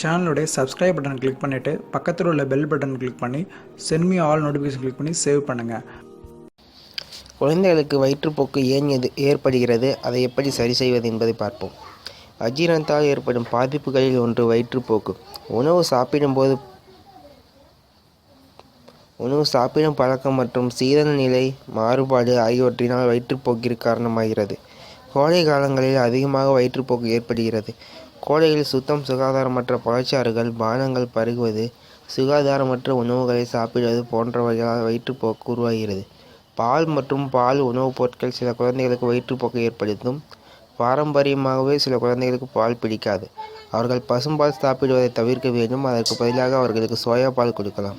சேனலுடைய subscribe button click பண்ணிவிட்டு பக்கத்தில் உள்ள பெல் பட்டன் கிளிக் பண்ணி சென்மி ஆல் நோட்டிஃபிகேஷன் கிளிக் பண்ணி சேவ் பண்ணுங்கள் குழந்தைகளுக்கு வயிற்றுப்போக்கு ஏன் எது ஏற்படுகிறது? அதை எப்படி சரி செய்வது என்பதை பார்ப்போம். அஜீரணத்தால் ஏற்படும் பாதிப்புகளில் ஒன்று வயிற்றுப்போக்கு. உணவு சாப்பிடும்போது உணவு சாப்பிடும் பழக்கம் மற்றும் சீதன நிலை மாறுபாடு ஆகியவற்றினால் வயிற்றுப்போக்கிற்கு காரணமாகிறது. கோடை காலங்களில் அதிகமாக வயிற்றுப்போக்கு ஏற்படுகிறது. கோடையில் சுத்தம் சுகாதாரமற்ற பழச்சாறுகள் பானங்கள் பருகுவது சுகாதாரமற்ற உணவுகளை சாப்பிடுவது போன்றவைகளால் வயிற்றுப்போக்கு உருவாகிறது. பால் மற்றும் பால் உணவுப் பொருட்கள் சில குழந்தைகளுக்கு வயிற்றுப்போக்கை ஏற்படுத்தும். பாரம்பரியமாகவே சில குழந்தைகளுக்கு பால் பிடிக்காது. அவர்கள் பசும்பால் சாப்பிடுவதை தவிர்க்க வேண்டும். அதற்கு பதிலாக அவர்களுக்கு சோயா பால் கொடுக்கலாம்.